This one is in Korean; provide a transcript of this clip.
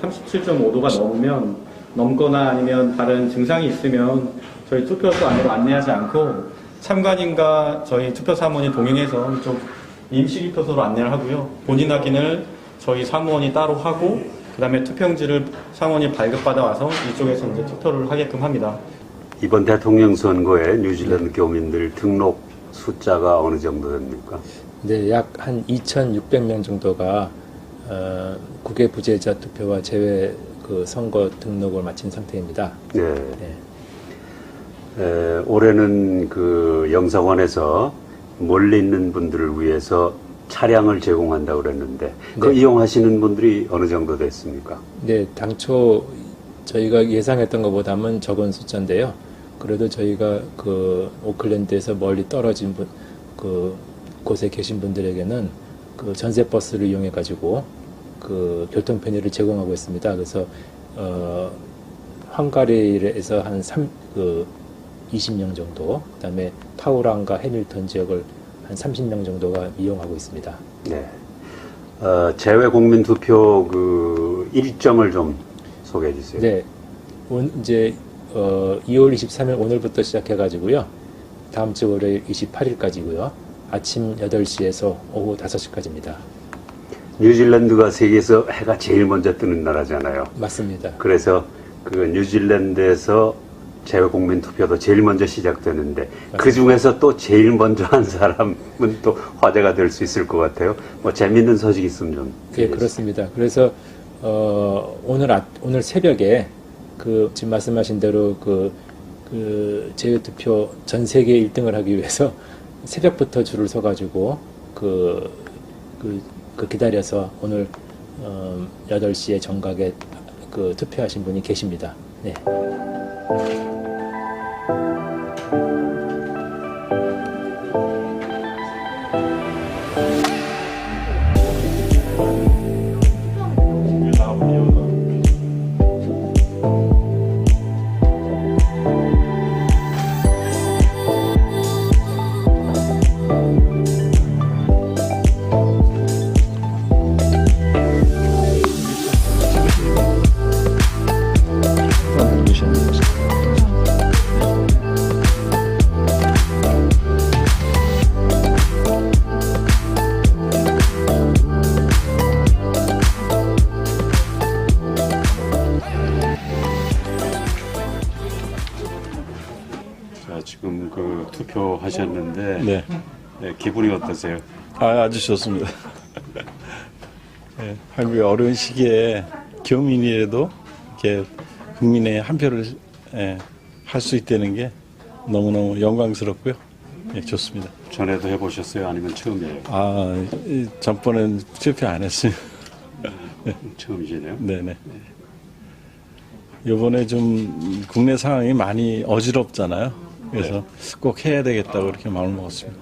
37.5도가 넘으면 넘거나 아니면 다른 증상이 있으면 저희 투표소 안으로 안내하지 않고 참관인과 저희 투표 사무원이 동행해서 이쪽 임시 투표소로 안내를 하고요. 본인 확인을 저희 사무원이 따로 하고 그다음에 투표용지를 사무원이 발급받아 와서 이쪽에서 이제 투표를 하게끔 합니다. 이번 대통령 선거에 뉴질랜드 교민들 등록 숫자가 어느 정도 됩니까? 네, 약 한 2,600명 정도가 어, 국외 부재자 투표와 제외 그 선거 등록을 마친 상태입니다. 네. 네. 에, 올해는 그 영사관에서 멀리 있는 분들을 위해서 차량을 제공한다고 그랬는데 그 네. 이용하시는 분들이 어느 정도 됐습니까? 네, 당초 저희가 예상했던 것보다는 적은 숫자인데요. 그래도 저희가 그 오클랜드에서 멀리 떨어진 분, 그 곳에 계신 분들에게는 그 전세 버스를 이용해 가지고 그 교통 편의를 제공하고 있습니다. 그래서 어 헝가리에서 한 3, 그 20명 정도, 그다음에 타우랑과 해밀턴 지역을 한 30명 정도가 이용하고 있습니다. 네. 어, 재외 국민 투표 그 일정을 좀 소개해 주세요. 네. 온, 이제, 어, 2월 23일 오늘부터 시작해 가지고요. 다음 주 월요일 28일까지고요. 아침 8시에서 오후 5시까지입니다. 뉴질랜드가 세계에서 해가 제일 먼저 뜨는 나라잖아요. 맞습니다. 그래서 그 뉴질랜드에서 재외 국민 투표도 제일 먼저 시작되는데 그 중에서 또 제일 먼저 한 사람은 또 화제가 될 수 있을 것 같아요. 뭐 재밌는 소식 있으면 좀. 예, 그렇습니다. 그래서, 어, 오늘, 아, 오늘 새벽에 그, 지금 말씀하신 대로 그, 그, 제외투표 전 세계 1등을 하기 위해서 새벽부터 줄을 서가지고 그, 그, 그 기다려서 오늘, 어, 8시에 정각에 그 투표하신 분이 계십니다. 네. 지금 그 투표하셨는데 네. 기분이 어떠세요? 아, 아주 좋습니다. 예, 한국의 어려운 시기에 교민이라도 이렇게 국민의 한 표를 예, 할수 있다는 게 너무너무 영광스럽고요. 예, 좋습니다. 전에도 해보셨어요? 아니면 처음이에요? 아, 이, 전번엔 투표 안 했어요. 처음이시네요. 네네. 요번에 좀 국내 상황이 많이 어지럽잖아요. 그래서 꼭 해야 되겠다고 이렇게 마음을 먹었습니다.